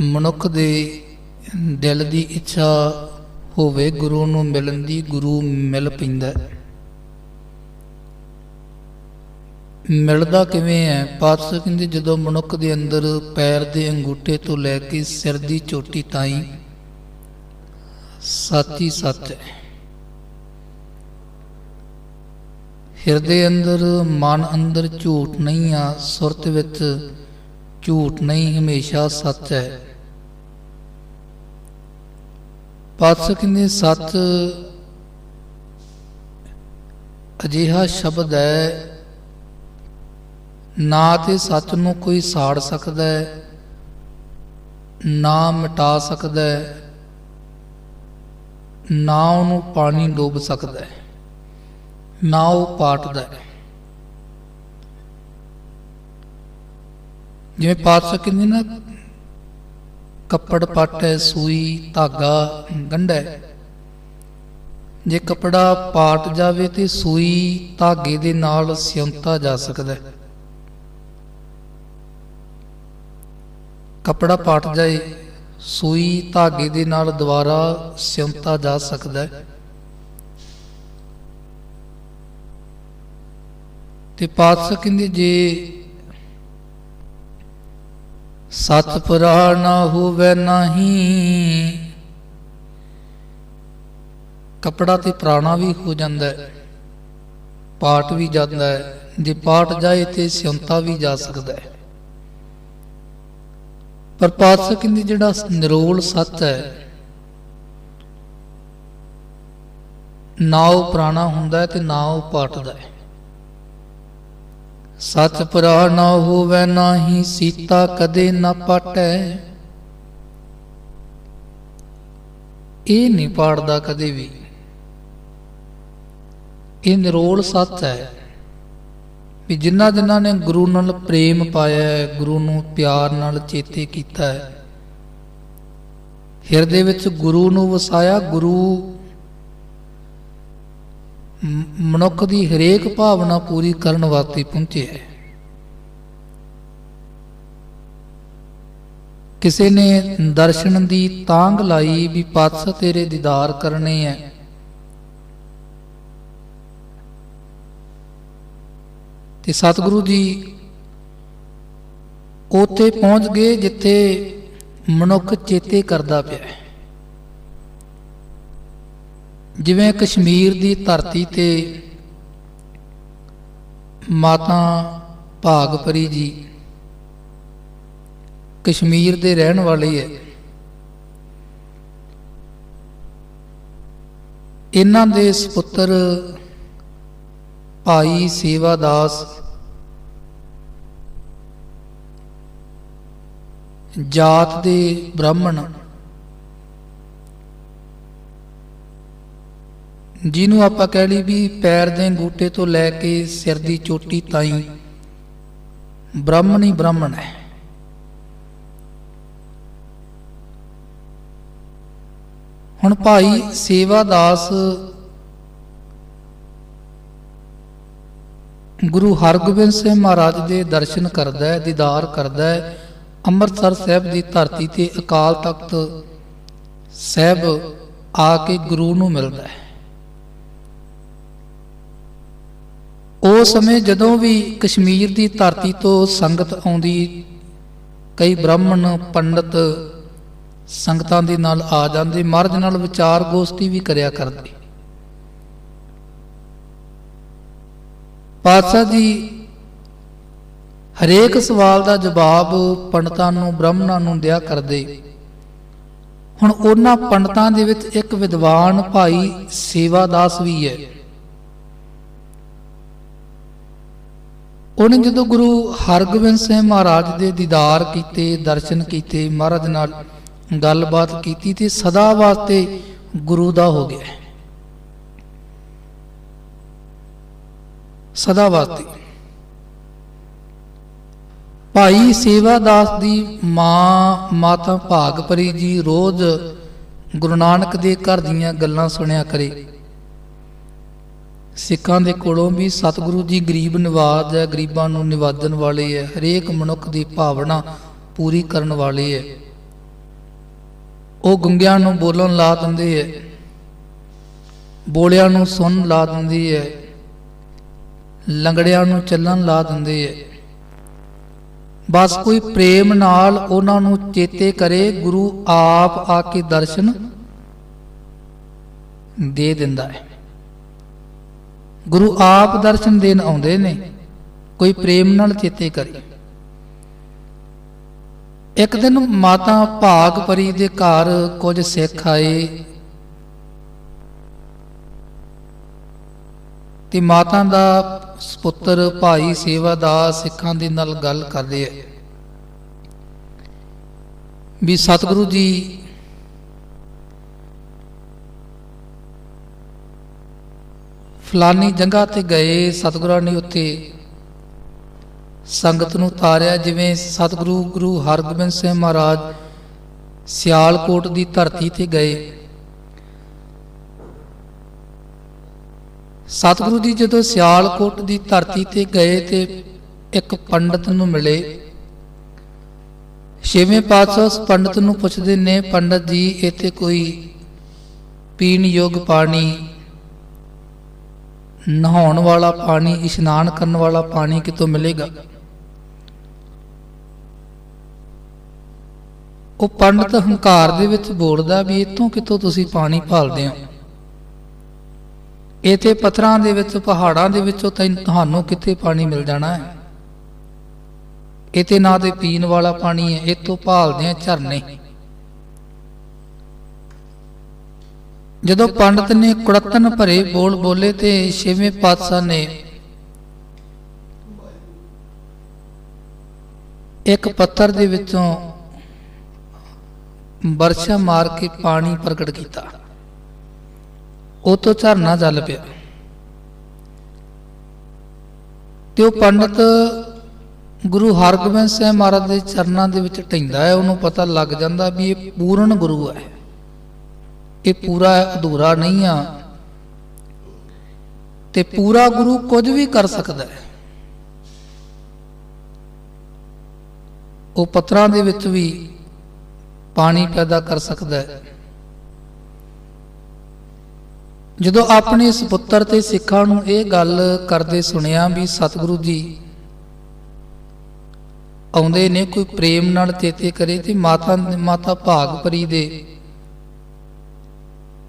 ਮਨੁੱਖ ਦੇ ਦਿਲ ਦੀ ਇੱਛਾ ਹੋਵੇ ਗੁਰੂ ਨੂੰ ਮਿਲਣ ਦੀ, ਗੁਰੂ ਮਿਲ ਪੈਂਦਾ ਮਿਲਦਾ ਕਿਵੇਂ ਹੈ? ਪਾਤਸ਼ਾਹ ਕਹਿੰਦੇ, ਜਦੋਂ ਮਨੁੱਖ ਦੇ ਅੰਦਰ ਪੈਰ ਦੇ ਅੰਗੂਠੇ ਤੋਂ ਲੈ ਕੇ ਸਿਰ ਦੀ ਚੋਟੀ ਤਾਈਂ ਸੱਚ ਹੀ ਸੱਚ ਹੈ। ਹਿਰਦੇ ਅੰਦਰ, ਮਨ ਅੰਦਰ ਝੂਠ ਨਹੀਂ ਆ, ਸੁਰਤ ਵਿੱਚ ਝੂਠ ਨਹੀਂ, ਹਮੇਸ਼ਾ ਸੱਚ ਹੈ। ਪਾਤਸ਼ਾਹ ਕਹਿੰਦੇ ਸੱਚ ਅਜਿਹਾ ਸ਼ਬਦ ਹੈ, ਨਾ ਤੇ ਸੱਚ ਨੂੰ ਕੋਈ ਸਾੜ ਸਕਦਾ ਹੈ, ਨਾ ਮਿਟਾ ਸਕਦਾ ਹੈ, ਨਾ ਉਹਨੂੰ ਪਾਣੀ ਡੋਬ ਸਕਦਾ ਹੈ, ਨਾ ਉਹ ਪਾਟਦਾ ਹੈ। ਜਿਵੇਂ ਪਾਤਸ਼ਾਹ ਕਹਿੰਦੇ ਨਾ ਕੱਪੜ ਪੱਟ ਸੂਈ ਧਾਗਾ ਗੰਢਾ। ਜੇ ਕਪੜਾ ਪਾਟ ਜਾਵੇ ਤੇ ਸੂਈ ਧਾਗੇ ਦੇ ਨਾਲ ਸਿਉਂਤਾ ਜਾ ਸਕਦਾ। ਹੈ ਕਪੜਾ ਪਾਟ ਜਾਏ, ਸੂਈ ਧਾਗੇ ਦੇ ਨਾਲ ਦੁਬਾਰਾ ਸਿਉਂਤਾ ਜਾ ਸਕਦਾ। ਹੈ ਤੇ ਪਾਤਸ਼ਾਹ ਕਹਿੰਦੇ, ਜੇ ਸਤ ਪੁਰਾਣਾ ਹੋਵੇ ਨਹੀਂ। ਕਪੜਾ ਤੇ ਪੁਰਾਣਾ ਵੀ ਹੋ ਜਾਂਦਾ ਹੈ ਪਾਟ ਵੀ ਜਾਂਦਾ ਹੈ, ਜੇ ਪਾਠ ਜਾਏ ਤੇ ਸਿਉਂਤਾ ਵੀ ਜਾ ਸਕਦਾ ਹੈ। ਪਰ ਪਾਤਸ਼ਾਹ ਕਹਿੰਦੇ ਜਿਹੜਾ ਨਿਰੋਲ ਸੱਚ ਹੈ, ਨਾ ਉਹ ਪੁਰਾਣਾ ਹੁੰਦਾ ਹੈ ਤੇ ਨਾ ਉਹ ਪਾਟਦਾ ਹੈ। ਸਤ ਪੁਰਾਣਾ ਹੋਵੇ ਨਾਹੀ ਸੀਤਾ ਕਦੇ ਨਾ ਪਾਟੈ। ਇਹ ਨਹੀਂ ਪਾੜਦਾ ਕਦੇ ਵੀ। ਇਹ ਨਿਰੋਲ ਸੱਚ ਹੈ ਵੀ ਜਿਨ੍ਹਾਂ ਜਿਨ੍ਹਾਂ ਨੇ ਗੁਰੂ ਨਾਲ ਪ੍ਰੇਮ ਪਾਇਆ ਹੈ, ਗੁਰੂ ਨੂੰ ਪਿਆਰ ਨਾਲ ਚੇਤੇ ਕੀਤਾ ਹੈ। ਹਿਰਦੇ ਵਿੱਚ ਗੁਰੂ ਨੂੰ ਵਸਾਇਆ, ਗੁਰੂ ਮਨੁੱਖ ਦੀ ਹਰੇਕ ਭਾਵਨਾ ਪੂਰੀ ਕਰਨ ਵਾਸਤੇ ਪਹੁੰਚਿਆ ਹੈ। ਕਿਸੇ ਨੇ ਦਰਸ਼ਨ ਦੀ ਤਾਂਗ ਲਾਈ ਵੀ ਪਾਤਸ਼ਾਹ ਤੇਰੇ ਦੀਦਾਰ ਕਰਨੇ ਹੈ ਤੇ ਸਤਿਗੁਰੂ ਜੀ ਉੱਥੇ ਪਹੁੰਚ ਗਏ ਜਿੱਥੇ ਮਨੁੱਖ ਚੇਤੇ ਕਰਦਾ ਪਿਆ ਹੈ। ਜਿਵੇਂ ਕਸ਼ਮੀਰ ਦੀ ਧਰਤੀ ਤੇ ਮਾਤਾ ਭਾਗਪਰੀ ਜੀ ਕਸ਼ਮੀਰ ਦੇ ਰਹਿਣ ਵਾਲੇ ਹੈ। ਇਹਨਾਂ ਦੇ ਸੁਪੁੱਤਰ ਭਾਈ ਸੇਵਾਦਾਸ ਜਾਤ ਦੇ ਬ੍ਰਾਹਮਣ ਜਿਹਨੂੰ ਆਪਾਂ ਕਹਿ ਲਈ ਵੀ ਪੈਰ ਦੇ ਅੰਗੂਠੇ ਤੋਂ ਲੈ ਕੇ ਸਿਰ ਦੀ ਚੋਟੀ ਤਾਈਂ, ਬ੍ਰਾਹਮਣ ਹੀ ਬ੍ਰਾਹਮਣ ਹੈ। ਹੁਣ ਭਾਈ ਸੇਵਾਦਾਸ ਗੁਰੂ ਹਰਗੋਬਿੰਦ ਸਿੰਘ ਮਹਾਰਾਜ ਦੇ ਦਰਸ਼ਨ ਕਰਦਾ ਹੈ, ਦੀਦਾਰ ਕਰਦਾ ਹੈ, ਅੰਮ੍ਰਿਤਸਰ ਸਾਹਿਬ ਦੀ ਧਰਤੀ ਤੇ ਅਕਾਲ ਤਖਤ ਸਾਹਿਬ ਆ ਕੇ ਗੁਰੂ ਨੂੰ ਮਿਲਦਾ ਹੈ। ਉਸ ਸਮੇਂ ਜਦੋਂ ਵੀ ਕਸ਼ਮੀਰ ਦੀ ਧਰਤੀ ਤੋਂ ਸੰਗਤ ਆਉਂਦੀ, ਕਈ ਬ੍ਰਾਹਮਣ, ਪੰਡਤ ਸੰਗਤਾਂ ਦੇ ਨਾਲ ਆ ਜਾਂਦੇ, ਮਹਾਰਾਜ ਨਾਲ ਵਿਚਾਰ ਗੋਸ਼ਟੀ ਵੀ ਕਰਿਆ ਕਰਦੇ। ਪਾਤਸ਼ਾਹ ਜੀ, ਹਰੇਕ ਸਵਾਲ ਦਾ ਜਵਾਬ ਪੰਡਤਾਂ ਨੂੰ, ਬ੍ਰਾਹਮਣਾਂ ਨੂੰ ਦਿਆ ਕਰਦੇ। ਹੁਣ ਉਹਨਾਂ ਪੰਡਤਾਂ ਦੇ ਵਿੱਚ ਇੱਕ ਵਿਦਵਾਨ ਭਾਈ ਸੇਵਾਦਾਸ ਵੀ ਹੈ। ਉਹਨੇ ਜਦੋਂ ਗੁਰੂ ਹਰਗੋਬਿੰਦ ਸਿੰਘ ਮਹਾਰਾਜ ਦੇ ਦੀਦਾਰ ਕੀਤੇ, ਦਰਸ਼ਨ ਕੀਤੇ, ਮਹਾਰਾਜ ਨਾਲ ਗੱਲਬਾਤ ਕੀਤੀ ਤੇ ਸਦਾ ਵਾਸਤੇ ਗੁਰੂ ਦਾ ਹੋ ਗਿਆ ਸਦਾ ਵਾਸਤੇ। ਭਾਈ ਸੇਵਾਦਾਸ ਦੀ ਮਾਂ ਮਾਤਾ ਭਾਗਪਰੀ ਜੀ ਰੋਜ਼ ਗੁਰੂ ਨਾਨਕ ਦੇ ਘਰ ਦੀਆਂ ਗੱਲਾਂ ਸੁਣਿਆ ਕਰੇ। ਸਿੱਖਾਂ ਦੇ ਕੋਲੋਂ ਵੀ ਸਤਿਗੁਰੂ ਜੀ ਗਰੀਬ ਨਿਵਾਜ ਹੈ, ਗਰੀਬਾਂ ਨੂੰ ਨਿਵਾਜਣ ਵਾਲੇ ਹੈ, ਹਰੇਕ ਮਨੁੱਖ ਦੀ ਭਾਵਨਾ ਪੂਰੀ ਕਰਨ ਵਾਲੇ ਹੈ। ਉਹ ਗੁੰਗਿਆਂ ਨੂੰ ਬੋਲਣ ਲਾ ਦਿੰਦੇ ਹੈ, ਬੋਲਿਆਂ ਨੂੰ ਸੁਣ ਲਾ ਦਿੰਦੀ ਹੈ, ਲੰਗੜਿਆਂ ਨੂੰ ਚੱਲਣ ਲਾ ਦਿੰਦੀ ਹੈ। ਬਸ ਕੋਈ ਪ੍ਰੇਮ ਨਾਲ ਉਹਨਾਂ ਨੂੰ ਚੇਤੇ ਕਰੇ, ਗੁਰੂ ਆਪ ਆ ਕੇ ਦਰਸ਼ਨ ਦੇ ਦਿੰਦਾ ਹੈ। ਗੁਰੂ ਆਪ ਦਰਸ਼ਨ ਦੇਣ ਆਉਂਦੇ ਨੇ, ਕੋਈ ਪ੍ਰੇਮ ਨਾਲ ਚੇਤੇ ਕਰੇ। ਇੱਕ ਦਿਨ ਮਾਤਾ ਭਾਗ ਪਰੀ ਦੇ ਘਰ ਕੁਝ ਸਿੱਖ ਆਏ ਤੇ ਮਾਤਾ ਦਾ ਸੁਪੁੱਤਰ ਭਾਈ ਸੇਵਾ ਦਾ ਸਿੱਖਾਂ ਦੇ ਨਾਲ ਗੱਲ ਕਰਦੇ ਆ ਵੀ ਸਤਿਗੁਰੂ ਜੀ ਫਲਾਨੀ ਜਗ੍ਹਾ ਤੇ ਗਏ ਸਤਿਗੁਰਾਂ ਨੇ ਉੱਥੇ ਸੰਗਤ ਨੂੰ ਤਾਰਿਆ ਜਿਵੇਂ ਸਤਿਗੁਰੂ ਗੁਰੂ ਹਰਗੋਬਿੰਦ ਸਿੰਘ ਮਹਾਰਾਜ ਸਿਆਲਕੋਟ ਦੀ ਧਰਤੀ ਤੇ ਗਏ। ਸਤਿਗੁਰੂ ਜੀ ਜਦੋਂ ਸਿਆਲਕੋਟ ਦੀ ਧਰਤੀ ਤੇ ਗਏ ਤੇ ਇੱਕ ਪੰਡਤ ਨੂੰ ਮਿਲੇ। ਛੇਵੇਂ ਪਾਤਸ਼ਾਹ ਉਸ ਪੰਡਤ ਨੂੰ ਪੁੱਛਦੇ ਨੇ, ਪੰਡਤ ਜੀ, ਇੱਥੇ ਕੋਈ ਪੀਣ ਯੋਗ ਪਾਣੀ ਨਹਾਉਣ ਵਾਲਾ ਪਾਣੀ, ਇਸ਼ਨਾਨ ਕਰਨ ਵਾਲਾ ਪਾਣੀ ਕਿਤੋਂ ਮਿਲੇਗਾ? ਉਹ ਪੰਡਤ ਹੰਕਾਰ ਦੇ ਵਿੱਚ ਬੋਲਦਾ ਵੀ ਇੱਥੋਂ ਕਿਤੋਂ ਤੁਸੀਂ ਪਾਣੀ ਭਾਲਦੇ ਹੋ? ਇਹ ਤੇ ਪੱਥਰਾਂ ਦੇ ਵਿੱਚ, ਪਹਾੜਾਂ ਦੇ ਵਿੱਚੋਂ ਤੈਨੂੰ ਤੁਹਾਨੂੰ ਕਿੱਥੇ ਪਾਣੀ ਮਿਲ ਜਾਣਾ ਹੈ? ਇਹ ਤੇ ਨਾ ਤੇ ਪੀਣ ਵਾਲਾ ਪਾਣੀ ਹੈ, ਇਹ ਤੋਂ ਭਾਲਦੇ ਆ ਝਰਨੇ। ਜਦੋਂ ਪੰਡਤ ਨੇ ਕੁੜਤਨ ਭਰੇ ਬੋਲ ਬੋਲੇ ਤੇ ਛੇਵੇਂ ਪਾਤਸ਼ਾਹ ਨੇ ਇੱਕ ਪੱਥਰ ਦੇ ਵਿੱਚੋਂ ਵਰਸ਼ਾ ਮਾਰ ਕੇ ਪਾਣੀ ਪ੍ਰਗਟ ਕੀਤਾ। ਉਹ ਤੋਂ ਝਰਨਾ ਚੱਲ ਪਿਆ। ਤੇ ਉਹ ਪੰਡਤ ਗੁਰੂ ਹਰਗੋਬਿੰਦ ਸਾਹਿਬ ਮਹਾਰਾਜ ਦੇ ਚਰਨਾਂ ਦੇ ਵਿੱਚ ਟਿੰਦਾ ਹੈ। ਉਹਨੂੰ ਪਤਾ ਲੱਗ ਜਾਂਦਾ ਵੀ ਇਹ ਪੂਰਨ ਗੁਰੂ ਹੈ। ਇਹ ਪੂਰਾ ਅਧੂਰਾ ਨਹੀਂ ਆ। ਤੇ ਪੂਰਾ ਗੁਰੂ ਕੁਝ ਵੀ ਕਰ ਸਕਦਾ ਹੈ। ਉਹ ਪੱਥਰਾਂ ਦੇ ਵਿੱਚ ਵੀ ਪਾਣੀ ਪੈਦਾ ਕਰ ਸਕਦਾ ਹੈ। ਜਦੋਂ ਆਪਣੇ ਸੁਪੁੱਤਰ ਤੇ ਸਿੱਖਾਂ ਨੂੰ ਇਹ ਗੱਲ ਕਰਦੇ ਸੁਣਿਆ ਵੀ ਸਤਿਗੁਰੂ ਜੀ ਆਉਂਦੇ ਨੇ ਕੋਈ ਪ੍ਰੇਮ ਨਾਲ ਚੇਤੇ ਕਰੇ ਤੇ ਮਾਤਾ ਮਾਤਾ ਭਾਗਪਰੀ ਦੇ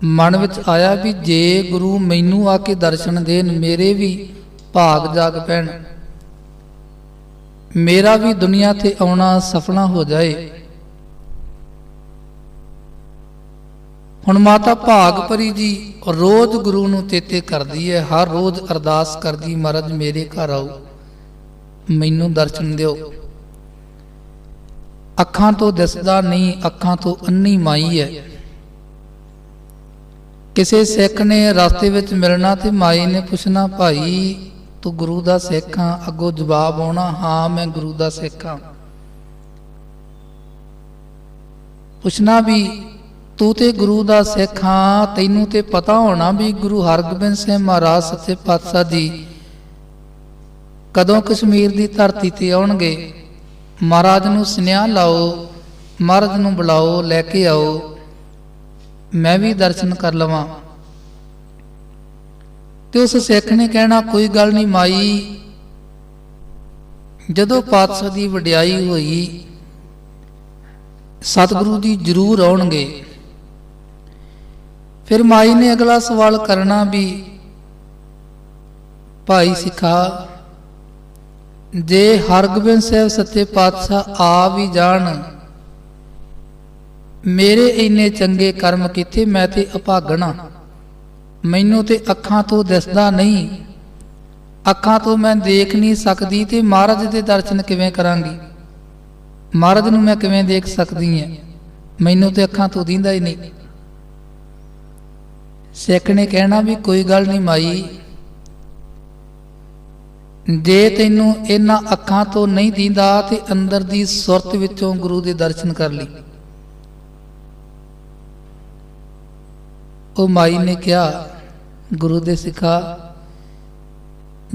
ਮਨ ਵਿੱਚ ਆਇਆ ਵੀ ਜੇ ਗੁਰੂ ਮੈਨੂੰ ਆ ਕੇ ਦਰਸ਼ਨ ਦੇਣ, ਮੇਰੇ ਵੀ ਭਾਗ ਜਾਗ ਪੈਣ। ਮੇਰਾ ਵੀ ਦੁਨੀਆ ਤੇ ਆਉਣਾ ਸਫਲਾ ਹੋ ਜਾਏ। ਹੁਣ ਮਾਤਾ ਭਾਗ ਭਰੀ ਜੀ ਰੋਜ਼ ਗੁਰੂ ਨੂੰ ਚੇਤੇ ਕਰਦੀ ਹੈ, ਹਰ ਰੋਜ਼ ਅਰਦਾਸ ਕਰਦੀ, ਮਹਾਰਾਜ ਮੇਰੇ ਘਰ ਆਓ, ਮੈਨੂੰ ਦਰਸ਼ਨ ਦਿਓ। ਅੱਖਾਂ ਤੋਂ ਦਿਸਦਾ ਨਹੀਂ, ਅੱਖਾਂ ਤੋਂ ਅੰਨੀ ਮਾਈ ਹੈ। ਕਿਸੇ ਸਿੱਖ ਨੇ ਰਸਤੇ ਵਿੱਚ ਮਿਲਣਾ ਤੇ ਮਾਈ ਨੇ ਪੁੱਛਣਾ, ਭਾਈ, ਤੂੰ ਗੁਰੂ ਦਾ ਸਿੱਖ ਆ ਅੱਗੋਂ ਜਵਾਬ ਆਉਣਾ, ਹਾਂ, ਮੈਂ ਗੁਰੂ ਦਾ ਸਿੱਖ ਆ ਪੁੱਛਣਾ ਵੀ, ਤੂੰ ਤੇ ਗੁਰੂ ਦਾ ਸਿੱਖ ਆ ਤੈਨੂੰ ਤੇ ਪਤਾ ਹੋਣਾ ਵੀ ਗੁਰੂ ਹਰਗੋਬਿੰਦ ਸਿੰਘ ਮਹਾਰਾਜ ਸੱਚੇ ਪਾਤਸ਼ਾਹ ਜੀ ਕਦੋਂ ਕਸ਼ਮੀਰ ਦੀ ਧਰਤੀ ਤੇ ਆਉਣਗੇ? ਮਹਾਰਾਜ ਨੂੰ ਸੁਨੇਹਾ ਲਾਓ, ਮਹਾਰਾਜ ਨੂੰ ਬੁਲਾਓ, ਲੈ ਕੇ ਆਓ। ਮੈਂ ਵੀ ਦਰਸ਼ਨ ਕਰ ਲਵਾਂ। ਤੇ ਉਸ ਸਿੱਖ ਨੇ ਕਹਿਣਾ, ਕੋਈ ਗੱਲ ਨਹੀਂ ਮਾਈ। ਜਦੋਂ ਪਾਤਸ਼ਾਹ ਦੀ ਵਡਿਆਈ ਹੋਈ, ਸਤਿਗੁਰੂ ਜੀ ਜ਼ਰੂਰ ਆਉਣਗੇ। ਫਿਰ ਮਾਈ ਨੇ ਅਗਲਾ ਸਵਾਲ ਕਰਨਾ ਵੀ, ਭਾਈ ਸਿੱਖਾ, ਜੇ ਹਰਗੋਬਿੰਦ ਸਾਹਿਬ ਸੱਚੇ ਪਾਤਸ਼ਾਹ ਆ ਵੀ ਜਾਣ ਮੇਰੇ ਇੰਨੇ ਚੰਗੇ ਕਰਮ ਕੀਤੇ ਮੈਂ ਤੇ ਅਭਾਗਣਾ ਮੈਨੂੰ ਤੇ ਅੱਖਾਂ ਤੋਂ ਦਿਸਦਾ ਨਹੀਂ। ਅੱਖਾਂ ਤੋਂ ਮੈਂ ਦੇਖ ਨਹੀਂ ਸਕਦੀ ਤੇ ਮਹਾਰਾਜ ਦੇ ਦਰਸ਼ਨ ਕਿਵੇਂ ਕਰਾਂਗੀ? ਮਹਾਰਾਜ ਨੂੰ ਮੈਂ ਕਿਵੇਂ ਦੇਖ ਸਕਦੀ ਹਾਂ ਮੈਨੂੰ ਤੇ ਅੱਖਾਂ ਤੋਂ ਦਿੰਦਾ ਹੀ ਨਹੀਂ। ਸਿੱਖ ਨੇ ਕਹਿਣਾ ਵੀ ਕੋਈ ਗੱਲ ਨਹੀਂ ਮਾਈ। ਜੇ ਤੈਨੂੰ ਇਹਨਾਂ ਅੱਖਾਂ ਤੋਂ ਨਹੀਂ ਦਿੰਦਾ ਤੇ ਅੰਦਰ ਦੀ ਸੁਰਤ ਵਿੱਚੋਂ ਗੁਰੂ ਦੇ ਦਰਸ਼ਨ ਕਰ ਲਈ। ਉਹ ਮਾਈ ਨੇ ਕਿਹਾ, ਗੁਰੂ ਦੇ ਸਿੱਖਾ,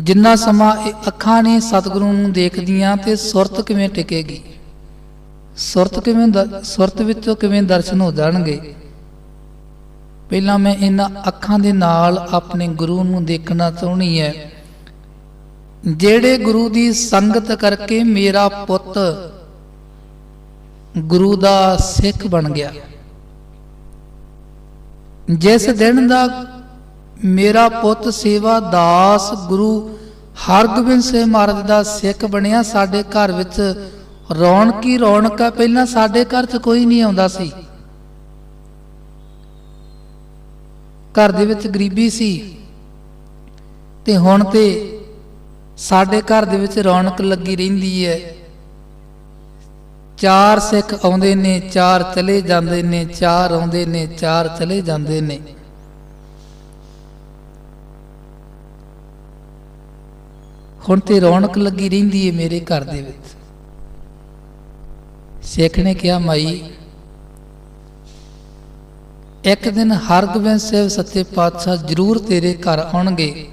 ਜਿੰਨਾ ਸਮਾਂ ਇਹ ਅੱਖਾਂ ਨੇ ਸਤਿਗੁਰੂ ਨੂੰ ਦੇਖਦੀਆਂ ਤੇ ਸੁਰਤ ਕਿਵੇਂ ਟਿਕੇਗੀ? ਸੁਰਤ ਕਿਵੇਂ ਸੁਰਤ ਵਿੱਚੋਂ ਕਿਵੇਂ ਦਰਸ਼ਨ ਹੋ ਜਾਣਗੇ? ਪਹਿਲਾਂ ਮੈਂ ਇਹਨਾਂ ਅੱਖਾਂ ਦੇ ਨਾਲ ਆਪਣੇ ਗੁਰੂ ਨੂੰ ਦੇਖਣਾ ਚਾਹੁੰਦੀ ਹੈ। ਜਿਹੜੇ ਗੁਰੂ ਦੀ ਸੰਗਤ ਕਰਕੇ ਮੇਰਾ ਪੁੱਤ ਗੁਰੂ ਦਾ ਸਿੱਖ ਬਣ ਗਿਆ। ਜਿਸ ਦਿਨ ਦਾ ਮੇਰਾ ਪੁੱਤ ਸੇਵਾ ਦਾਸ ਗੁਰੂ ਹਰਗੋਬਿੰਦ ਸਿੰਘ ਮਹਾਰਾਜ ਦਾ ਸਿੱਖ ਬਣਿਆ, ਸਾਡੇ ਘਰ ਵਿੱਚ ਰੌਣਕ ਹੀ ਰੌਣਕ ਆ, ਪਹਿਲਾਂ ਸਾਡੇ ਘਰ 'ਚ ਕੋਈ ਨਹੀਂ ਆਉਂਦਾ ਸੀ। ਘਰ ਦੇ ਵਿੱਚ ਗਰੀਬੀ ਸੀ ਤੇ ਹੁਣ ਤੇ ਸਾਡੇ ਘਰ ਦੇ ਵਿੱਚ ਰੌਣਕ ਲੱਗੀ ਰਹਿੰਦੀ ਹੈ। ਚਾਰ ਸਿੱਖ ਆਉਂਦੇ ਨੇ, ਚਾਰ ਚਲੇ ਜਾਂਦੇ ਨੇ, ਚਾਰ ਆਉਂਦੇ ਨੇ, ਚਾਰ ਚਲੇ ਜਾਂਦੇ ਨੇ। ਹੁਣ ਤੇ ਰੌਣਕ ਲੱਗੀ ਰਹਿੰਦੀ ਹੈ ਮੇਰੇ ਘਰ ਦੇ ਵਿੱਚ। ਸਿੱਖ ਨੇ ਕਿਹਾ, ਮਾਈ, ਇੱਕ ਦਿਨ ਹਰਗੋਬਿੰਦ ਸਾਹਿਬ ਸੱਚੇ ਪਾਤਸ਼ਾਹ ਜ਼ਰੂਰ ਤੇਰੇ ਘਰ ਆਉਣਗੇ।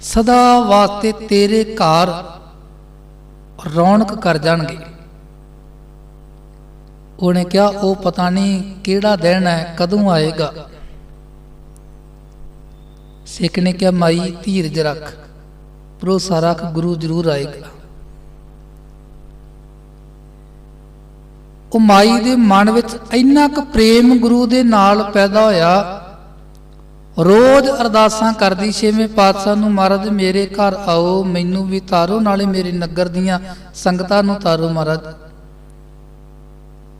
ਸਦਾ ਵਾਸਤੇ ਤੇਰੇ ਘਰ ਰੌਣਕ ਕਰ ਜਾਣਗੇ। ਉਹਨੇ ਕਿਹਾ, ਉਹ ਪਤਾ ਨਹੀਂ ਕਿਹੜਾ ਦਿਨ ਹੈ, ਕਦੋਂ ਆਏਗਾ? ਸਿੱਖ ਨੇ ਕਿਹਾ, ਮਾਈ, ਧੀਰਜ ਰੱਖ, ਭਰੋਸਾ ਰੱਖ, ਗੁਰੂ ਜ਼ਰੂਰ ਆਏਗਾ। ਉਹ ਮਾਈ ਦੇ ਮਨ ਵਿੱਚ ਇੰਨਾ ਕੁ ਪ੍ਰੇਮ ਗੁਰੂ ਦੇ ਨਾਲ ਪੈਦਾ ਹੋਇਆ। ਰੋਜ਼ ਅਰਦਾਸਾਂ ਕਰਦੀ, ਛੇਵੇਂ ਪਾਤਸ਼ਾਹ ਨੂੰ ਮਹਾਰਾਜ, ਮੇਰੇ ਘਰ ਆਓ, ਮੈਨੂੰ ਵੀ ਤਾਰੋ, ਨਾਲੇ ਮੇਰੇ ਨਗਰ ਦੀਆਂ ਸੰਗਤਾਂ ਨੂੰ ਤਾਰੋ, ਮਹਾਰਾਜ।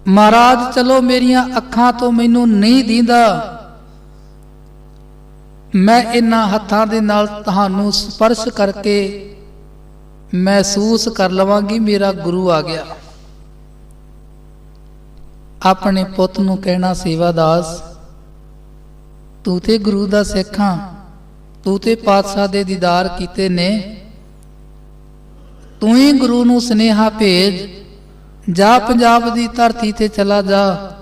ਮਹਾਰਾਜ, ਚਲੋ ਮੇਰੀਆਂ ਅੱਖਾਂ ਤੋਂ ਮੈਨੂੰ ਨਹੀਂ ਦੀਂਦਾ। ਮੈਂ ਇਹਨਾਂ ਹੱਥਾਂ ਦੇ ਨਾਲ ਤੁਹਾਨੂੰ ਸਪਰਸ਼ ਕਰਕੇ ਮਹਿਸੂਸ ਕਰ ਲਵਾਂਗੀ, ਮੇਰਾ ਗੁਰੂ ਆ ਗਿਆ। ਆਪਣੇ ਪੁੱਤ ਨੂੰ ਕਹਿਣਾ, ਸੇਵਾਦਾਸ, ਤੂੰ ਤੇ ਗੁਰੂ ਦਾ ਸਿੱਖ ਹਾਂ, ਤੂੰ ਤੇ ਪਾਤਸ਼ਾਹ ਦੇ ਦੀਦਾਰ ਕੀਤੇ ਨੇ। ਤੂੰ ਹੀ ਗੁਰੂ ਨੂੰ ਸਨੇਹਾ ਭੇਜ। ਜਾ ਪੰਜਾਬ ਦੀ ਧਰਤੀ ਤੇ ਚਲਾ ਜਾ।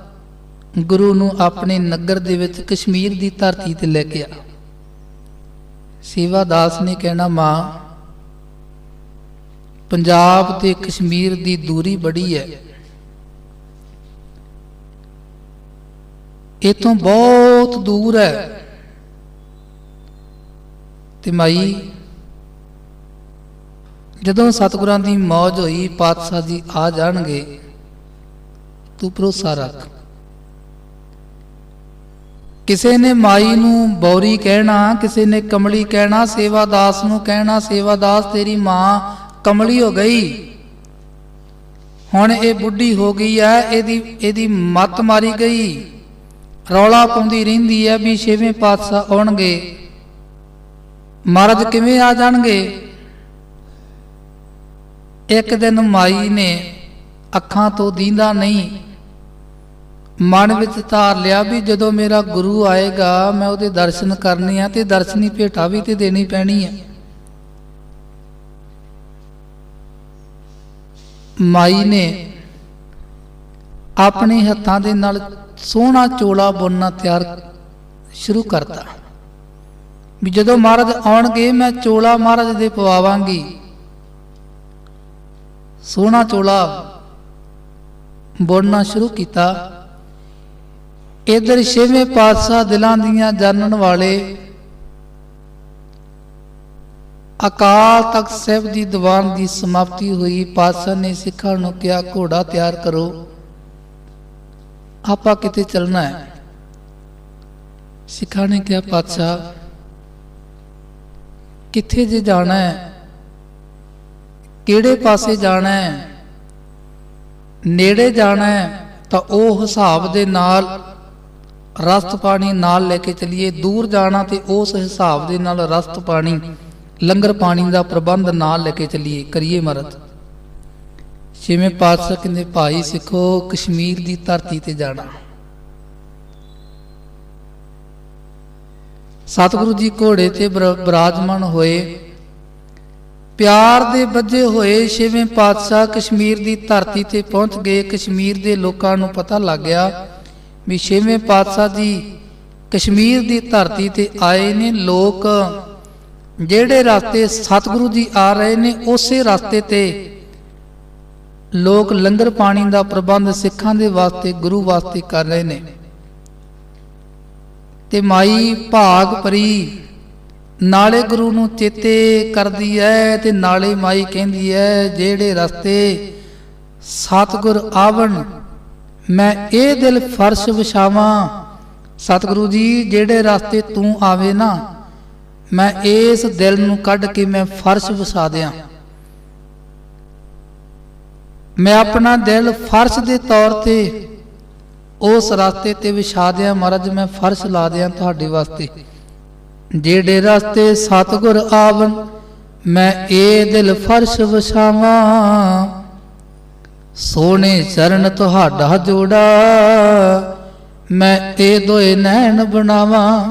ਗੁਰੂ ਨੂੰ ਆਪਣੇ ਨਗਰ ਦੇ ਵਿੱਚ ਕਸ਼ਮੀਰ ਦੀ ਧਰਤੀ ਤੇ ਲੈ ਕੇ ਆ। ਸੇਵਾਦਾਸ ਨੇ ਕਹਿਣਾ, ਮਾਂ, ਪੰਜਾਬ ਤੇ ਕਸ਼ਮੀਰ ਦੀ ਦੂਰੀ ਬੜੀ ਹੈ। ਇਥੋਂ ਬਹੁਤ ਦੂਰ ਹੈ। ਤੇ ਮਾਈ ਜਦੋਂ ਸਤਿਗੁਰਾਂ ਦੀ ਮੌਜ ਹੋਈ, ਪਾਤਸ਼ਾਹ ਜੀ ਆ ਜਾਣਗੇ। ਤੂੰ ਭਰੋਸਾ ਰੱਖ। ਕਿਸੇ ਨੇ ਮਾਈ ਨੂੰ ਬੌਰੀ ਕਹਿਣਾ, ਕਿਸੇ ਨੇ ਕਮਲੀ ਕਹਿਣਾ, ਸੇਵਾਦਾਸ ਨੂੰ ਕਹਿਣਾ, ਸੇਵਾਦਾਸ ਤੇਰੀ ਮਾਂ ਕਮਲੀ ਹੋ ਗਈ। ਹੁਣ ਇਹ ਬੁੱਢੀ ਹੋ ਗਈ ਐ, ਇਹਦੀ ਇਹਦੀ ਮੱਤ ਮਾਰੀ ਗਈ। ਰੌਲਾ ਪਾਉਂਦੀ ਰਹਿੰਦੀ ਐ ਵੀ ਛੇਵੇਂ ਪਾਤਸ਼ਾਹ ਆਉਣਗੇ। ਮਹਾਰਾਜ ਕਿਵੇਂ ਆ ਜਾਣਗੇ? ਇੱਕ ਦਿਨ ਮਾਈ ਨੇ ਅੱਖਾਂ ਤੋਂ ਦੀਂਦਾ ਨਹੀਂ, ਮਨ ਵਿੱਚ ਧਾਰ ਲਿਆ ਵੀ ਜਦੋਂ ਮੇਰਾ ਗੁਰੂ ਆਏਗਾ, ਮੈਂ ਉਹਦੇ ਦਰਸ਼ਨ ਕਰਨੇ ਆ ਤੇ ਦਰਸ਼ਨੀ ਭੇਟਾ ਵੀ ਤੇ ਦੇਣੀ ਪੈਣੀ ਆ। ਮਾਈ ਨੇ ਆਪਣੇ ਹੱਥਾਂ ਦੇ ਨਾਲ ਸੋਹਣਾ ਚੋਲਾ ਬੁਣਨਾ ਤਿਆਰ ਸ਼ੁਰੂ ਕਰਤਾ। ਵੀ ਜਦੋਂ ਮਹਾਰਾਜ ਆਉਣਗੇ, ਮੈਂ ਚੋਲਾ ਮਹਾਰਾਜ ਦੇ ਪਵਾਵਾਂਗੀ। ਸੋਹਣਾ ਚੋਲਾ ਬੁਣਨਾ ਸ਼ੁਰੂ ਕੀਤਾ। ਇਧਰ ਛੇਵੇਂ ਪਾਤਸ਼ਾਹ ਦਿਲਾਂ ਦੀਆਂ ਜਾਣਨ ਵਾਲੇ ਅਕਾਲ ਤਖਤ ਸਾਹਿਬ ਦੀ ਦੀਵਾਨ ਦੀ ਸਮਾਪਤੀ ਹੋਈ। ਪਾਤਸ਼ਾਹ ਨੇ ਸਿੱਖਾਂ ਨੂੰ ਕਿਹਾ, ਘੋੜਾ ਤਿਆਰ ਕਰੋ। ਆਪਾਂ ਕਿਤੇ ਚੱਲਣਾ ਹੈ। ਸਿੱਖਾਂ ਨੇ ਕਿਹਾ, ਪਾਤਸ਼ਾਹ, ਕਿੱਥੇ ਜੇ ਜਾਣਾ ਹੈ? ਕਿਹੜੇ ਪਾਸੇ ਜਾਣਾ ਹੈ? ਨੇੜੇ ਜਾਣਾ ਹੈ? ਤਾਂ ਉਹ ਹਿਸਾਬ ਦੇ ਨਾਲ ਰਸਤ ਪਾਣੀ ਨਾਲ ਲੈ ਕੇ ਚੱਲੀਏ। ਦੂਰ ਜਾਣਾ ਤੇ ਉਸ ਹਿਸਾਬ ਦੇ ਨਾਲ ਰਸਤ ਪਾਣੀ ਲੰਗਰ ਪਾਣੀ ਦਾ ਪ੍ਰਬੰਧ ਨਾਲ ਲੈ ਕੇ ਚੱਲੀਏ। ਕਰੀਏ ਮਰਦ ਛੇਵੇਂ ਪਾਤਸ਼ਾਹ ਕਹਿੰਦੇ ਭਾਈ ਸਿੱਖੋ ਕਸ਼ਮੀਰ ਦੀ ਧਰਤੀ ਤੇ ਜਾਣਾ। ਸਤਿਗੁਰੂ ਜੀ ਘੋੜੇ ਤੇ ਬਿਰਾ- ਬਿਰਾਜਮਾਨ ਹੋਏ। ਪਿਆਰ ਦੇ ਵੱਜੇ ਹੋਏ ਛੇਵੇਂ ਪਾਤਸ਼ਾਹ ਕਸ਼ਮੀਰ ਦੀ ਧਰਤੀ ਤੇ ਪਹੁੰਚ ਗਏ। ਕਸ਼ਮੀਰ ਦੇ ਲੋਕਾਂ ਨੂੰ ਪਤਾ ਲੱਗ ਗਿਆ ਵੀ ਛੇਵੇਂ ਪਾਤਸ਼ਾਹ ਜੀ ਕਸ਼ਮੀਰ ਦੀ ਧਰਤੀ ਤੇ ਆਏ ਨੇ। ਲੋਕ ਜਿਹੜੇ ਰਸਤੇ ਸਤਿਗੁਰੂ ਜੀ ਆ ਰਹੇ ਨੇ, ਉਸੇ ਰਸਤੇ ਤੇ ਲੋਕ ਲੰਗਰ ਪਾਣੀ ਦਾ ਪ੍ਰਬੰਧ ਸਿੱਖਾਂ ਦੇ ਵਾਸਤੇ, ਗੁਰੂ ਵਾਸਤੇ ਕਰ ਰਹੇ ਨੇ। ਤੇ ਮਾਈ ਭਾਗ ਪਰੀ ਨਾਲੇ ਗੁਰੂ ਨੂੰ ਚੇਤੇ ਕਰਦੀ ਐ ਤੇ ਨਾਲੇ ਮਾਈ ਕਹਿੰਦੀ ਐ, ਜਿਹੜੇ ਰਸਤੇ ਸਤਿਗੁਰ ਆਵਣ, ਮੈਂ ਇਹ ਦਿਲ ਫਰਸ਼ ਵਿਛਾਵਾਂ। ਸਤਿਗੁਰੂ ਜੀ, ਜਿਹੜੇ ਰਸਤੇ ਤੂੰ ਆਵੇ ਨਾ, ਮੈਂ ਇਸ ਦਿਲ ਨੂੰ ਕੱਢ ਕੇ ਮੈਂ ਫਰਸ਼ ਵਿਛਾ ਦਿਆਂ। ਮੈਂ ਆਪਣਾ ਦਿਲ ਫਰਸ਼ ਦੇ ਤੌਰ ਤੇ ਉਸ ਰਸਤੇ ਤੇ ਵਿਛਾ ਦਿਆਂ, ਮਹਾਰਾਜ ਮੈਂ ਫਰਸ਼ ਲਾ ਦਿਆਂ ਤੁਹਾਡੇ ਵਾਸਤੇ। ਜਿਹੜੇ ਰਸਤੇ ਸਤਿਗੁਰ ਆਵਨ ਮੈਂ ਇਹ ਦਿਲ ਫਰਸ਼ ਵਿਛਾਵਾਂ। ਸੋਹਣੇ ਚਰਨ ਤੁਹਾਡਾ ਜੋੜਾ, ਮੈਂ ਇਹ ਦੋਏ ਨੈਣ ਬਣਾਵਾਂ।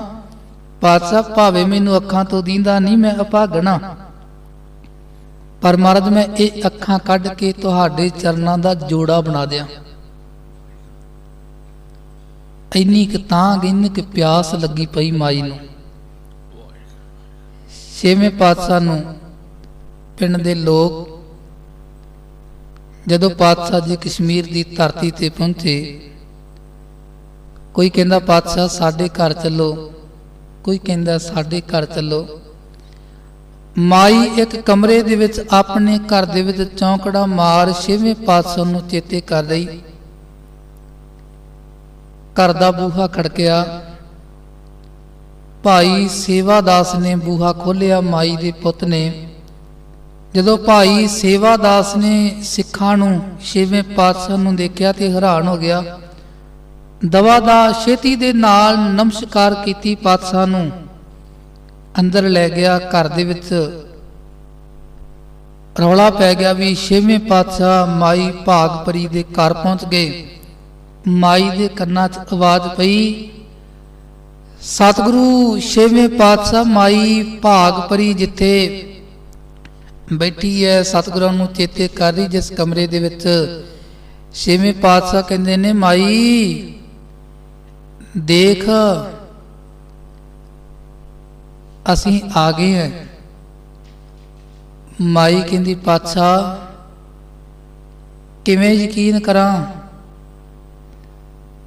ਪਾਤਸ਼ਾਹ, ਭਾਵੇਂ ਮੈਨੂੰ ਅੱਖਾਂ ਤੋਂ ਦੀਂਦਾ ਨਹੀਂ, ਮੈਂ ਅਭਾਗਣਾ ਪਰ ਮਹਾਰਾਜ, ਮੈਂ ਇਹ ਅੱਖਾਂ ਕੱਢ ਕੇ ਤੁਹਾਡੇ ਚਰਨਾਂ ਦਾ ਜੋੜਾ ਬਣਾ ਦਿਆਂ। ਇੰਨੀ ਕਿ ਤਾਂ ਇੰਨੀ ਕਿ ਪਿਆਸ ਲੱਗੀ ਪਈ ਮਾਈ ਨੂੰ। ਛੇਵੇਂ ਪਾਤਸ਼ਾਹ ਨੂੰ ਪਿੰਡ ਦੇ ਲੋਕ ਜਦੋਂ ਪਾਤਸ਼ਾਹ ਜੀ ਕਸ਼ਮੀਰ ਦੀ ਧਰਤੀ ਤੇ ਪਹੁੰਚੇ, ਕੋਈ ਕਹਿੰਦਾ, ਪਾਤਸ਼ਾਹ, ਸਾਡੇ ਘਰ ਚੱਲੋ। ਕੋਈ ਕਹਿੰਦਾ, ਸਾਡੇ ਘਰ ਚੱਲੋ। ਮਾਈ ਇੱਕ ਕਮਰੇ ਦੇ ਵਿੱਚ ਆਪਣੇ ਘਰ ਦੇ ਵਿੱਚ ਚੌਂਕੜਾ ਮਾਰ ਛੇਵੇਂ ਪਾਤਸ਼ਾਹ ਨੂੰ ਚੇਤੇ ਕਰ ਰਹੀ। ਘਰ ਦਾ ਬੂਹਾ ਖੜਕਿਆ। ਭਾਈ ਸੇਵਾਦਾਸ ਨੇ ਬੂਹਾ ਖੋਲ੍ਹਿਆ, ਮਾਈ ਦੇ ਪੁੱਤ ਨੇ। ਜਦੋਂ ਭਾਈ ਸੇਵਾਦਾਸ ਨੇ ਸਿੱਖਾਂ ਨੂੰ ਛੇਵੇਂ ਪਾਤਸ਼ਾਹ ਨੂੰ ਦੇਖਿਆ ਤੇ ਹੈਰਾਨ ਹੋ ਗਿਆ। ਦਵਾ ਦਾ ਛੇਤੀ ਦੇ ਨਾਲ ਨਮਸਕਾਰ ਕੀਤੀ ਪਾਤਸ਼ਾਹ ਨੂੰ। ਅੰਦਰ ਲੈ ਗਿਆ ਘਰ ਦੇ ਵਿੱਚ। ਰੌਲਾ ਪੈ ਗਿਆ ਵੀ ਛੇਵੇਂ ਪਾਤਸ਼ਾਹ ਮਾਈ ਭਾਗਪਰੀ ਦੇ ਘਰ ਪਹੁੰਚ ਗਏ। ਮਾਈ ਦੇ ਕੰਨਾਂ 'ਚ ਆਵਾਜ਼ ਪਈ ਸਤਿਗੁਰੂ ਛੇਵੇਂ ਪਾਤਸ਼ਾਹ ਮਾਈ ਭਾਗ ਭਾਗਪਰੀ ਜਿੱਥੇ ਬੈਠੀ ਹੈ, ਸਤਿਗੁਰਾਂ ਨੂੰ ਚੇਤੇ ਕਰ ਰਹੀ, ਜਿਸ ਕਮਰੇ ਦੇ ਵਿੱਚ ਛੇਵੇਂ ਪਾਤਸ਼ਾਹ ਕਹਿੰਦੇ ਨੇ, ਮਾਈ, ਦੇਖ, ਅਸੀਂ ਆ ਗਏ ਹਾਂ। ਮਾਈ ਕਹਿੰਦੀ, ਪਾਤਸ਼ਾਹ, ਕਿਵੇਂ ਯਕੀਨ ਕਰਾਂ?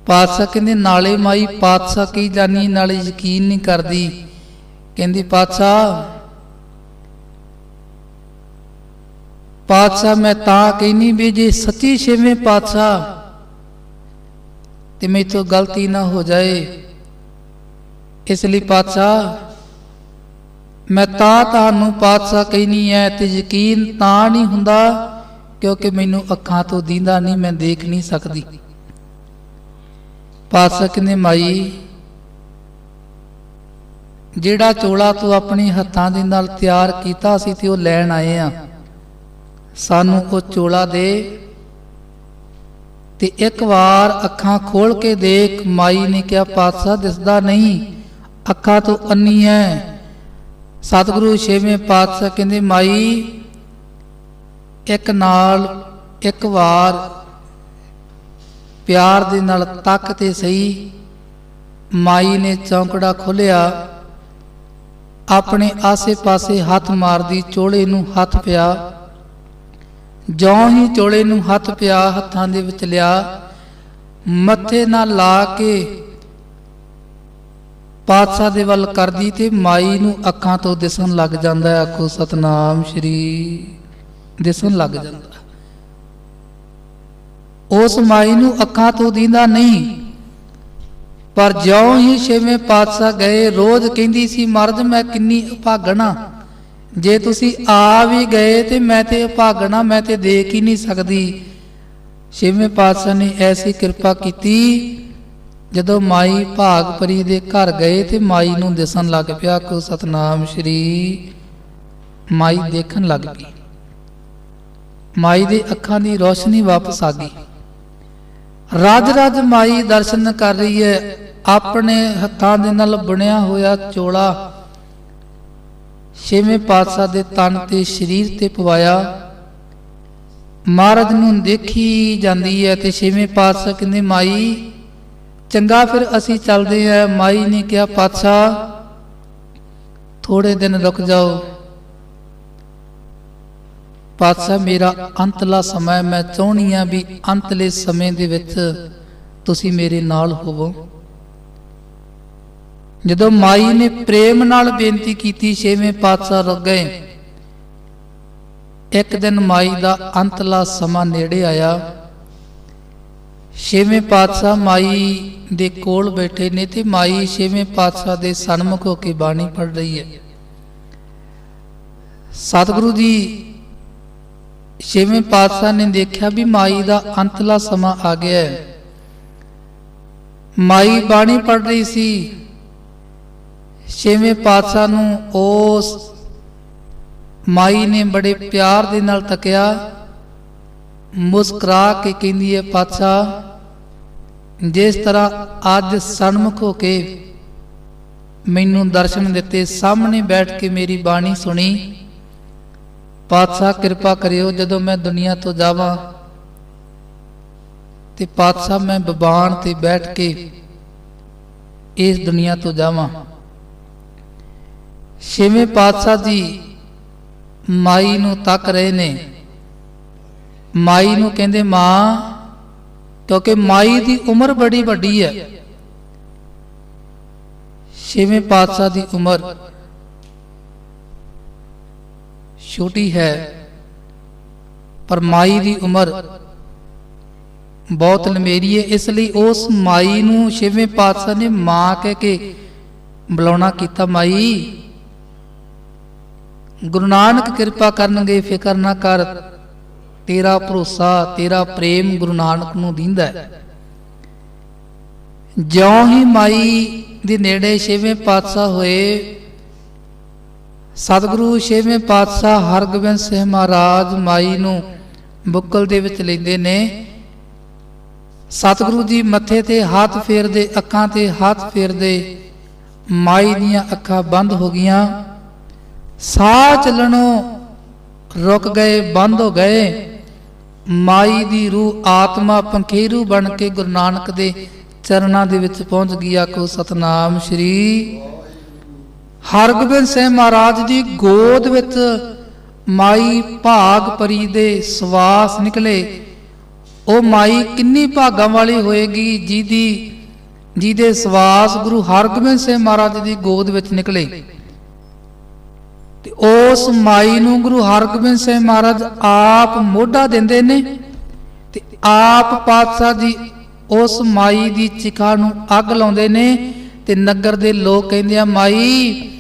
ਪਾਤਸ਼ਾਹ ਕਹਿੰਦੇ, ਨਾਲੇ ਮਾਈ, ਪਾਤਸ਼ਾਹ ਕੀ ਜਾਨੀ, ਨਾਲੇ ਯਕੀਨ ਨਹੀਂ ਕਰਦੀ। ਕਹਿੰਦੀ, ਪਾਤਸ਼ਾਹ ਪਾਤਸ਼ਾਹ, ਮੈਂ ਤਾਂ ਕਹਿੰਨੀ ਵੀ ਜੇ ਸੱਚੀ ਛੇਵੇਂ ਪਾਤਸ਼ਾਹ ਤੇ ਮੇਥੋਂ ਗਲਤੀ ਨਾ ਹੋ ਜਾਏ, ਇਸ ਲਈ ਪਾਤਸ਼ਾਹ, ਮੈਂ ਤਾਂ ਤੁਹਾਨੂੰ ਪਾਤਸ਼ਾਹ ਕਹਿਨੀ ਹੈ ਤੇ ਯਕੀਨ ਤਾਂ ਨਹੀਂ ਹੁੰਦਾ ਕਿਉਂਕਿ ਮੈਨੂੰ ਅੱਖਾਂ ਤੋਂ ਦੀਂਦਾ ਨਹੀਂ, ਮੈਂ ਦੇਖ ਨਹੀਂ ਸਕਦੀ। ਪਾਤਸ਼ਾਹ ਕਹਿੰਦੇ ਮਾਈ, ਜਿਹੜਾ ਚੋਲਾ ਤੂੰ ਆਪਣੇ ਹੱਥਾਂ ਦੇ ਨਾਲ ਤਿਆਰ ਕੀਤਾ ਸੀ ਤੇ ਉਹ ਲੈਣ ਆਏ ਆ। ਸਾਨੂੰ ਉਹ ਚੋਲਾ ਦੇ ਤੇ ਇੱਕ ਵਾਰ ਅੱਖਾਂ ਖੋਲ ਕੇ ਦੇਖ, ਮਾਈ ਨੇ ਕਿਹਾ, ਪਾਤਸ਼ਾਹ, ਦਿਸਦਾ ਨਹੀਂ। ਅੱਖਾਂ ਤੋਂ ਅੰਨੀ ਹੈ ਸਤਿਗੁਰੂ ਛੇਵੇਂ ਪਾਤਸ਼ਾਹ ਕਹਿੰਦੇ, ਮਾਈ, ਇੱਕ ਨਾਲ, ਇੱਕ ਵਾਰ ਪਿਆਰ ਦੇ ਨਾਲ ਤੱਕ ਤੇ ਸਹੀ ਮਾਈ ਨੇ ਚੌਂਕੜਾ ਖੋਲਿਆ ਆਪਣੇ ਆਸੇ-ਪਾਸੇ ਹੱਥ ਮਾਰਦੀ ਚੋਲੇ ਨੂੰ ਹੱਥ ਪਿਆ, ਜਿਉਂ ਹੀ ਚੋਲੇ ਨੂੰ ਹੱਥ ਪਿਆ, ਹੱਥਾਂ ਦੇ ਵਿੱਚ ਲਿਆ, ਮੱਥੇ ਨਾਲ ਲਾ ਕੇ ਪਾਤਸ਼ਾਹ ਦੇ ਵੱਲ ਕਰਦੀ ਤੇ ਮਾਈ ਨੂੰ ਅੱਖਾਂ ਤੋਂ ਦਿਸਣ ਲੱਗ ਜਾਂਦਾ ਹੈ, ਆਖੋ ਸਤਨਾਮ ਸ਼੍ਰੀ, ਦਿਸਣ ਲੱਗ ਜਾਂਦਾ। ਉਸ ਮਾਈ ਨੂੰ ਅੱਖਾਂ ਤੋਂ ਦੀਂਦਾ ਨਹੀਂ। ਪਰ ਜਿਉਂ ਹੀ ਛੇਵੇਂ ਪਾਤਸ਼ਾਹ ਗਏ, ਰੋਜ਼ ਕਹਿੰਦੀ ਸੀ, ਮਰਦ, ਮੈਂ ਕਿੰਨੀ ਭਾਗਣਾ ਜੇ ਤੁਸੀਂ ਆ ਵੀ ਗਏ ਤੇ ਮੈਂ ਤੇ ਭਾਗਣਾ ਮੈਂ ਤੇ ਦੇਖ ਹੀ ਨਹੀਂ ਸਕਦੀ। ਛੇਵੇਂ ਪਾਤਸ਼ਾਹ ਨੇ ਐਸੀ ਕਿਰਪਾ ਕੀਤੀ, ਜਦੋਂ ਮਾਈ ਭਾਗਪਰੀ ਦੇ ਘਰ ਗਏ ਤੇ ਮਾਈ ਨੂੰ ਦਿਸਣ ਲੱਗ ਪਿਆ, ਕੋ ਸਤਨਾਮ ਸ਼੍ਰੀ ਮਾਈ ਦੇਖਣ ਲੱਗ ਪਈ। ਮਾਈ ਦੇ ਅੱਖਾਂ ਦੀ ਰੋਸ਼ਨੀ ਵਾਪਸ ਆ ਗਈ। ਰਾਜ ਰਾਜ ਮਾਈ ਦਰਸ਼ਨ ਕਰ ਰਹੀ ਹੈ ਆਪਣੇ ਹੱਥਾਂ ਦੇ ਨਾਲ ਬਣਿਆ ਹੋਇਆ ਚੋਲਾ। ਛੇਵੇਂ ਪਾਤਸ਼ਾਹ ਦੇ ਤਨ ਤੇ ਸਰੀਰ ਤੇ ਪਵਾਇਆ। ਮਹਾਰਾਜ ਨੂੰ ਦੇਖੀ ਜਾਂਦੀ ਹੈ ਤੇ ਛੇਵੇਂ ਪਾਤਸ਼ਾਹ ਕਹਿੰਦੇ, ਮਾਈ, ਚੰਗਾ ਫਿਰ ਅਸੀਂ ਚੱਲਦੇ ਆ ਮਾਈ ਨੇ ਕਿਹਾ, ਪਾਤਸ਼ਾਹ ਥੋੜੇ ਦਿਨ ਰੁਕ ਜਾਓ। ਪਾਤਸ਼ਾਹ, ਮੇਰਾ ਅੰਤਲਾ ਸਮਾਂ ਮੈਂ ਚਾਹੁੰਦੀ ਆ ਵੀ ਅੰਤਲੇ ਸਮੇਂ ਦੇ ਵਿੱਚ ਤੁਸੀਂ ਮੇਰੇ ਨਾਲ ਹੋਵੋ। ਜਦੋਂ ਮਾਈ ਨੇ ਪ੍ਰੇਮ ਨਾਲ ਬੇਨਤੀ ਕੀਤੀ, ਛੇਵੇਂ ਪਾਤਸ਼ਾਹ ਰੁਕ ਗਏ। ਇੱਕ ਦਿਨ ਮਾਈ ਦਾ ਅੰਤਲਾ ਸਮਾਂ ਨੇੜੇ ਆਇਆ। ਛੇਵੇਂ ਪਾਤਸ਼ਾਹ ਮਾਈ ਦੇ ਕੋਲ ਬੈਠੇ ਨੇ ਤੇ ਮਾਈ ਛੇਵੇਂ ਪਾਤਸ਼ਾਹ ਦੇ ਸਨਮੁਖ ਹੋ ਕੇ ਬਾਣੀ ਪੜ ਰਹੀ ਹੈ। ਸਤਿਗੁਰੂ ਜੀ ਛੇਵੇਂ ਪਾਤਸ਼ਾਹ ਨੇ ਦੇਖਿਆ ਵੀ ਮਾਈ ਦਾ ਅੰਤਲਾ ਸਮਾਂ ਆ ਗਿਆ ਹੈ। ਮਾਈ ਬਾਣੀ ਪੜ ਰਹੀ ਸੀ। ਛੇਵੇਂ ਪਾਤਸ਼ਾਹ ਨੂੰ ਉਸ ਮਾਈ ਨੇ ਬੜੇ ਪਿਆਰ ਦੇ ਨਾਲ ਤੱਕਿਆ। ਮੁਸਕਰਾ ਕੇ ਕਹਿੰਦੀ ਹੈ, ਪਾਤਸ਼ਾਹ, ਜਿਸ ਤਰ੍ਹਾਂ ਅੱਜ ਸਨਮੁਖ ਹੋ ਕੇ ਮੈਨੂੰ ਦਰਸ਼ਨ ਦਿੱਤੇ, ਸਾਹਮਣੇ ਬੈਠ ਕੇ ਮੇਰੀ ਬਾਣੀ ਸੁਣੀ। ਪਾਤਸ਼ਾਹ, ਕਿਰਪਾ ਕਰਿਓ ਜਦੋਂ ਮੈਂ ਦੁਨੀਆ ਤੋਂ ਜਾਵਾਂ। ਤੇ ਪਾਤਸ਼ਾਹ, ਮੈਂ ਬਬਾਨ ਤੇ ਬੈਠ ਕੇ ਇਸ ਦੁਨੀਆ ਤੋਂ ਜਾਵਾਂ। ਛੇਵੇਂ ਪਾਤਸ਼ਾਹ ਜੀ ਮਾਈ ਨੂੰ ਤੱਕ ਰਹੇ ਨੇ। ਮਾਈ ਨੂੰ ਕਹਿੰਦੇ, ਮਾਂ, ਕਿਉਂਕਿ ਮਾਈ ਦੀ ਉਮਰ ਬੜੀ ਵੱਡੀ ਹੈ। ਛੇਵੇਂ ਪਾਤਸ਼ਾਹ ਦੀ ਉਮਰ ਛੋਟੀ ਹੈ, ਪਰ ਮਾਈ ਦੀ ਉਮਰ ਬਹੁਤ ਲੰਮੇਰੀ ਹੈ, ਇਸ ਲਈ ਉਸ ਮਾਈ ਨੂੰ ਛੇਵੇਂ ਪਾਤਸ਼ਾਹ ਨੇ ਮਾਂ ਕਹਿ ਕੇ ਬੁਲਾਉਣਾ ਕੀਤਾ, ਮਾਈ। ਗੁਰੂ ਨਾਨਕ ਕਿਰਪਾ ਕਰਨਗੇ, ਫਿਕਰ ਨਾ ਕਰ। ਤੇਰਾ ਭਰੋਸਾ, ਤੇਰਾ ਪ੍ਰੇਮ ਗੁਰੂ ਨਾਨਕ ਨੂੰ ਦਿੰਦਾ ਹੈ। ਜਿਉਂ ਹੀ ਮਾਈ ਦੇ ਨੇੜੇ ਛੇਵੇਂ ਪਾਤਸ਼ਾਹ ਹੋਏ ਸਤਿਗੁਰੂ ਛੇਵੇਂ ਪਾਤਸ਼ਾਹ ਹਰਗੋਬਿੰਦ ਸਿੰਘ ਮਹਾਰਾਜ ਮਾਈ ਨੂੰ ਬੁੱਕਲ ਦੇ ਵਿੱਚ ਲੈਂਦੇ ਨੇ। ਸਤਿਗੁਰੂ ਜੀ ਮੱਥੇ ਤੇ ਹੱਥ ਫੇਰਦੇ, ਅੱਖਾਂ ਤੇ ਹੱਥ ਫੇਰਦੇ, ਮਾਈ ਦੀਆਂ ਅੱਖਾਂ ਬੰਦ ਹੋ ਗਈਆਂ। ਸਾਹ ਚੱਲਣੋਂ ਰੁਕ ਗਏ, ਬੰਦ ਹੋ ਗਏ। ਮਾਈ ਦੀ ਰੂਹ ਆਤਮਾ ਪੰਖੇਰੂ ਬਣ ਕੇ ਗੁਰੂ ਨਾਨਕ ਦੇ ਚਰਨਾਂ ਦੇ ਵਿੱਚ ਪਹੁੰਚ ਗਈ ਆਖੋ ਸਤਨਾਮ ਸ਼੍ਰੀ ਹਰਗੋਬਿੰਦ ਸਿੰਘ ਮਹਾਰਾਜ ਦੀ ਗੋਦ ਵਿੱਚ ਮਾਈ ਭਾਗ ਪਰੀ ਦੇ ਸਵਾਸ ਨਿਕਲੇ। ਉਹ ਮਾਈ ਕਿੰਨੀ ਭਾਗਾਂ ਵਾਲੀ ਹੋਏਗੀ ਜਿਹਦੀ, ਜਿਹਦੇ ਸਵਾਸ ਗੁਰੂ ਹਰਗੋਬਿੰਦ ਸਿੰਘ ਮਹਾਰਾਜ ਦੀ ਗੋਦ ਵਿੱਚ ਨਿਕਲੇ। ਤੇ ਉਸ ਮਾਈ ਨੂੰ ਗੁਰੂ ਹਰਗੋਬਿੰਦ ਸਿੰਘ ਮਹਾਰਾਜ ਆਪ ਮੋਢਾ ਦਿੰਦੇ ਨੇ ਤੇ ਆਪ ਪਾਤਸ਼ਾਹ ਜੀ ਉਸ ਮਾਈ ਦੀ ਚਿਖਾ ਨੂੰ ਅੱਗ ਲਾਉਂਦੇ ਨੇ ਤੇ ਨਗਰ ਦੇ ਲੋਕ ਕਹਿੰਦੇ ਆ, ਮਾਈ,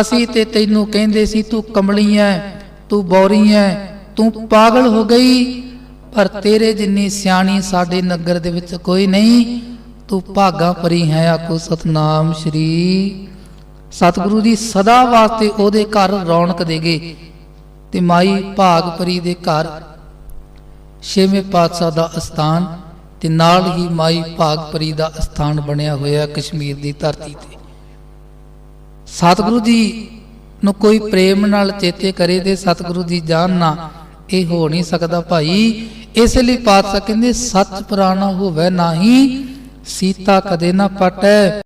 ਅਸੀਂ ਤੇ ਤੈਨੂੰ ਕਹਿੰਦੇ ਸੀ, ਤੂੰ ਕਮਲੀ ਐ, ਤੂੰ ਬੌਰੀ ਐ, ਤੂੰ ਪਾਗਲ ਹੋ ਗਈ, ਪਰ ਤੇਰੇ ਜਿੰਨੀ ਸਿਆਣੀ ਸਾਡੇ ਨਗਰ ਦੇ ਵਿੱਚ ਕੋਈ ਨਹੀਂ, ਤੂੰ ਭਾਗਾ ਪਰੀ ਹੈ ਆਖੋ ਸਤਨਾਮ ਸ਼੍ਰੀ। ਸਤਿਗੁਰੂ ਦੀ ਸਦਾ ਵਾਸਤੇ ਉਹਦੇ ਘਰ ਰੌਣਕ ਦੇਗੇ ਤੇ ਮਾਈ ਭਾਗ ਪਰੀ ਦੇ ਘਰ ਛੇਵੇਂ ਪਾਤਸ਼ਾਹ ਦਾ ਅਸਥਾਨ ਤੇ ਨਾਲ ਹੀ ਮਾਈ ਭਾਗਪਰੀ ਦਾ ਅਸਥਾਨ ਬਣਿਆ ਹੋਇਆ ਕਸ਼ਮੀਰ ਦੀ ਧਰਤੀ ਤੇ। ਸਤਿਗੁਰੂ ਜੀ ਨੂੰ ਕੋਈ ਪ੍ਰੇਮ ਨਾਲ ਚੇਤੇ ਕਰੇ ਤੇ ਸਤਿਗੁਰੂ ਦੀ ਜਾਨ ਨਾ ਇਹ ਹੋ ਨਹੀਂ ਸਕਦਾ ਭਾਈ। ਇਸ ਲਈ ਪਾਤਸ਼ਾਹ ਕਹਿੰਦੇ, ਸੱਚ ਪੁਰਾਣਾ ਹੋਵੇ ਨਹੀਂ ਸੀਤਾ ਕਦੇ ਨਾ ਪਟੈ।